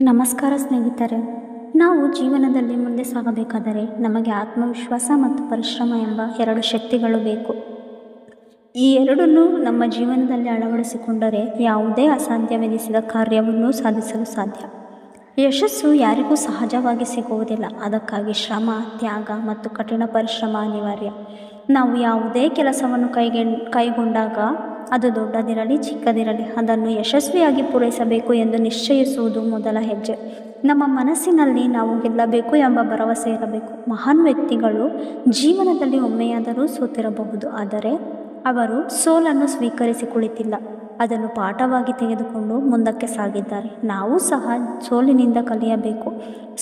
ನಮಸ್ಕಾರ ಸ್ನೇಹಿತರೆ. ನಾವು ಜೀವನದಲ್ಲಿ ಮುಂದೆ ಸಾಗಬೇಕಾದರೆ ನಮಗೆ ಆತ್ಮವಿಶ್ವಾಸ ಮತ್ತು ಪರಿಶ್ರಮ ಎಂಬ ಎರಡು ಶಕ್ತಿಗಳು ಬೇಕು. ಈ ಎರಡನ್ನೂ ನಮ್ಮ ಜೀವನದಲ್ಲಿ ಅಳವಡಿಸಿಕೊಂಡರೆ ಯಾವುದೇ ಅಸಾಧ್ಯವೆನಿಸಿದ ಕಾರ್ಯವನ್ನು ಸಾಧಿಸಲು ಸಾಧ್ಯ. ಯಶಸ್ಸು ಯಾರಿಗೂ ಸಹಜವಾಗಿ ಸಿಗುವುದಿಲ್ಲ. ಅದಕ್ಕಾಗಿ ಶ್ರಮ, ತ್ಯಾಗ ಮತ್ತು ಕಠಿಣ ಪರಿಶ್ರಮ ಅನಿವಾರ್ಯ. ನಾವು ಯಾವುದೇ ಕೆಲಸವನ್ನು ಕೈಗೆ, ಕೈಗೊಂಡಾಗ ಅದು ದೊಡ್ಡದಿರಲಿ ಚಿಕ್ಕದಿರಲಿ ಅದನ್ನು ಯಶಸ್ವಿಯಾಗಿ ಪೂರೈಸಬೇಕು ಎಂದು ನಿಶ್ಚಯಿಸುವುದು ಮೊದಲ ಹೆಜ್ಜೆ. ನಮ್ಮ ಮನಸ್ಸಿನಲ್ಲಿ ನಾವು ಗೆಲ್ಲಬೇಕು ಎಂಬ ಭರವಸೆ ಇರಬೇಕು. ಮಹಾನ್ ವ್ಯಕ್ತಿಗಳು ಜೀವನದಲ್ಲಿ ಒಮ್ಮೆಯಾದರೂ ಸೋತಿರಬಹುದು. ಆದರೆ ಅವರು ಸೋಲನ್ನು ಸ್ವೀಕರಿಸಿ ಕುಳಿತಿಲ್ಲ. ಅದನ್ನು ಪಾಠವಾಗಿ ತೆಗೆದುಕೊಂಡು ಮುಂದಕ್ಕೆ ಸಾಗಿದ್ದಾರೆ. ನಾವು ಸಹ ಸೋಲಿನಿಂದ ಕಲಿಯಬೇಕು.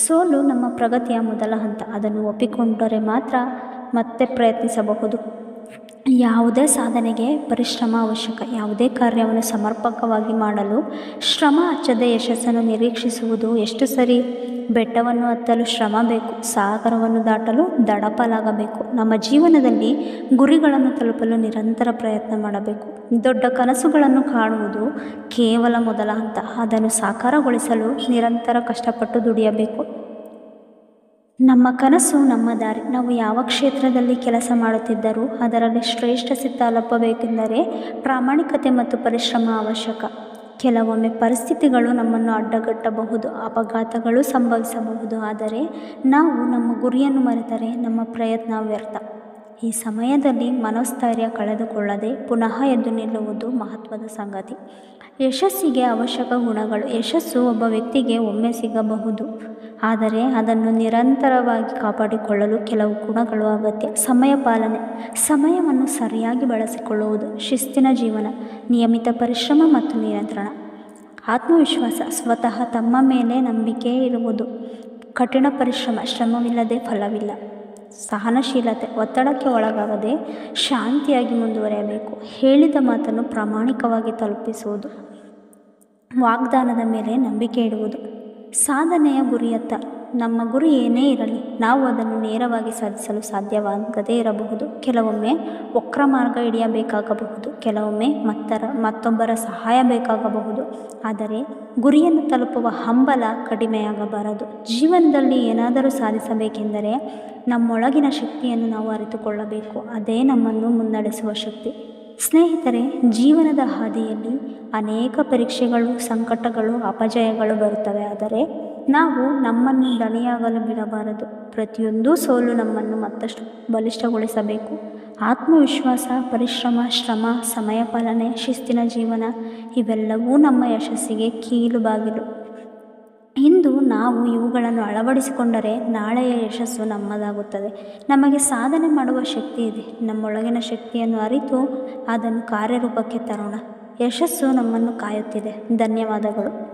ಸೋಲು ನಮ್ಮ ಪ್ರಗತಿಯ ಮೊದಲ ಹಂತ. ಅದನ್ನು ಒಪ್ಪಿಕೊಂಡರೆ ಮಾತ್ರ ಮತ್ತೆ ಪ್ರಯತ್ನಿಸಬಹುದು. ಯಾವುದೇ ಸಾಧನೆಗೆ ಪರಿಶ್ರಮ ಅವಶ್ಯಕ, ಯಾವುದೇ ಕಾರ್ಯವನ್ನು ಸಮರ್ಪಕವಾಗಿ ಮಾಡಲು ಶ್ರಮ ಹಚ್ಚದೆ ಯಶಸ್ಸನ್ನು ನಿರೀಕ್ಷಿಸುವುದು ಎಷ್ಟು ಸರಿ? ಬೆಟ್ಟವನ್ನು ಹತ್ತಲು ಶ್ರಮ ಬೇಕು, ಸಾಗರವನ್ನು ದಾಟಲು ದಡಪಲಾಗಬೇಕು, ನಮ್ಮ ಜೀವನದಲ್ಲಿ ಗುರಿಗಳನ್ನು ತಲುಪಲು ನಿರಂತರ ಪ್ರಯತ್ನ ಮಾಡಬೇಕು. ದೊಡ್ಡ ಕನಸುಗಳನ್ನು ಕಾಣುವುದು ಕೇವಲ ಮೊದಲ ಹಂತ, ಅದನ್ನು ಸಾಕಾರಗೊಳಿಸಲು ನಿರಂತರ ಕಷ್ಟಪಟ್ಟು ದುಡಿಯಬೇಕು. ನಮ್ಮ ಕನಸು ನಮ್ಮ ದಾರಿ. ನಾವು ಯಾವ ಕ್ಷೇತ್ರದಲ್ಲಿ ಕೆಲಸ ಮಾಡುತ್ತಿದ್ದರೂ ಅದರಲ್ಲಿ ಶ್ರೇಷ್ಠ ಸಿದ್ಧ ಲಪ್ಪಬೇಕೆಂದರೆ ಪ್ರಾಮಾಣಿಕತೆ ಮತ್ತು ಪರಿಶ್ರಮ ಅವಶ್ಯಕ. ಕೆಲವೊಮ್ಮೆ ಪರಿಸ್ಥಿತಿಗಳು ನಮ್ಮನ್ನು ಅಡ್ಡಗಟ್ಟಬಹುದು, ಅಪಘಾತಗಳು ಸಂಭವಿಸಬಹುದು. ಆದರೆ ನಾವು ನಮ್ಮ ಗುರಿಯನ್ನು ಮರೆತರೆ ನಮ್ಮ ಪ್ರಯತ್ನ ವ್ಯರ್ಥ. ಈ ಸಮಯದಲ್ಲಿ ಮನೋಸ್ಥೈರ್ಯ ಕಳೆದುಕೊಳ್ಳದೆ ಪುನಃ ಎದ್ದು ನಿಲ್ಲುವುದು ಮಹತ್ವದ ಸಂಗತಿ. ಯಶಸ್ಸಿಗೆ ಅವಶ್ಯಕ ಗುಣಗಳು, ಯಶಸ್ಸು ಒಬ್ಬ ವ್ಯಕ್ತಿಗೆ ಒಮ್ಮೆ ಸಿಗಬಹುದು. ಆದರೆ ಅದನ್ನು ನಿರಂತರವಾಗಿ ಕಾಪಾಡಿಕೊಳ್ಳಲು ಕೆಲವು ಗುಣಗಳು ಅಗತ್ಯ. ಸಮಯ ಪಾಲನೆ. ಸಮಯವನ್ನು ಸರಿಯಾಗಿ ಬಳಸಿಕೊಳ್ಳುವುದು ಶಿಸ್ತಿನ ಜೀವನ, ನಿಯಮಿತ ಪರಿಶ್ರಮ ಮತ್ತು ನಿಯಂತ್ರಣ. ಆತ್ಮವಿಶ್ವಾಸ, ಸ್ವತಃ ತಮ್ಮ ಮೇಲೆ ನಂಬಿಕೆ ಇರುವುದು. ಕಠಿಣ ಪರಿಶ್ರಮ, ಶ್ರಮವಿಲ್ಲದೆ ಫಲವಿಲ್ಲ. ಸಹನಶೀಲತೆ, ಒತ್ತಡಕ್ಕೆ ಒಳಗಾಗದೆ ಶಾಂತಿಯಾಗಿ ಮುಂದುವರಿಯಬೇಕು. ಹೇಳಿದ ಮಾತನ್ನು ಪ್ರಾಮಾಣಿಕವಾಗಿ ತಲುಪಿಸುವುದು. ವಾಗ್ದಾನದ ಮೇಲೆ ನಂಬಿಕೆ ಇಡುವುದು. ಸಾಧನೆಯ ಗುರಿಯತ್ತ ನಮ್ಮ ಗುರಿ ಏನೇ ಇರಲಿ, ನಾವು ಅದನ್ನು ನೇರವಾಗಿ ಸಾಧಿಸಲು ಸಾಧ್ಯವಾಗದೇ ಇರಬಹುದು. ಕೆಲವೊಮ್ಮೆ ವಕ್ರ ಮಾರ್ಗ ಹಿಡಿಯಬೇಕಾಗಬಹುದು, ಕೆಲವೊಮ್ಮೆ ಮತ್ತರ ಮತ್ತೊಬ್ಬರ ಸಹಾಯ ಬೇಕಾಗಬಹುದು. ಆದರೆ ಗುರಿಯನ್ನು ತಲುಪುವ ಹಂಬಲ ಕಡಿಮೆಯಾಗಬಾರದು. ಜೀವನದಲ್ಲಿ ಏನಾದರೂ ಸಾಧಿಸಬೇಕೆಂದರೆ ನಮ್ಮೊಳಗಿನ ಶಕ್ತಿಯನ್ನು ನಾವು ಅರಿತುಕೊಳ್ಳಬೇಕು. ಅದೇ ನಮ್ಮನ್ನು ಮುನ್ನಡೆಸುವ ಶಕ್ತಿ. ಸ್ನೇಹಿತರೆ, ಜೀವನದ ಹಾದಿಯಲ್ಲಿ ಅನೇಕ ಪರೀಕ್ಷೆಗಳು, ಸಂಕಟಗಳು, ಅಪಜಯಗಳು ಬರುತ್ತವೆ. ಆದರೆ ನಾವು ನಮ್ಮನ್ನು ದಣಿಯಾಗಲು ಬಿಡಬಾರದು. ಪ್ರತಿಯೊಂದು ಸೋಲು ನಮ್ಮನ್ನು ಮತ್ತಷ್ಟು ಬಲಿಷ್ಠಗೊಳಿಸಬೇಕು. ಆತ್ಮವಿಶ್ವಾಸ, ಪರಿಶ್ರಮ, ಶ್ರಮ ಸಮಯ ಪಾಲನೆ ಶಿಸ್ತಿನ ಜೀವನ, ಇವೆಲ್ಲವೂ ನಮ್ಮ ಯಶಸ್ಸಿಗೆ ಕೀಲು ಬಾಗಿಲು ಇಂದು ನಾವು ಇವುಗಳನ್ನು ಅಳವಡಿಸಿಕೊಂಡರೆ ನಾಳೆಯ ಯಶಸ್ಸು ನಮ್ಮದಾಗುತ್ತದೆ. ನಮಗೆ ಸಾಧನೆ ಮಾಡುವ ಶಕ್ತಿ ಇದೆ. ನಮ್ಮೊಳಗಿನ ಶಕ್ತಿಯನ್ನು ಅರಿತು ಅದನ್ನು ಕಾರ್ಯರೂಪಕ್ಕೆ ತರೋಣ. ಯಶಸ್ಸು ನಮ್ಮನ್ನು ಕಾಯುತ್ತಿದೆ. ಧನ್ಯವಾದಗಳು.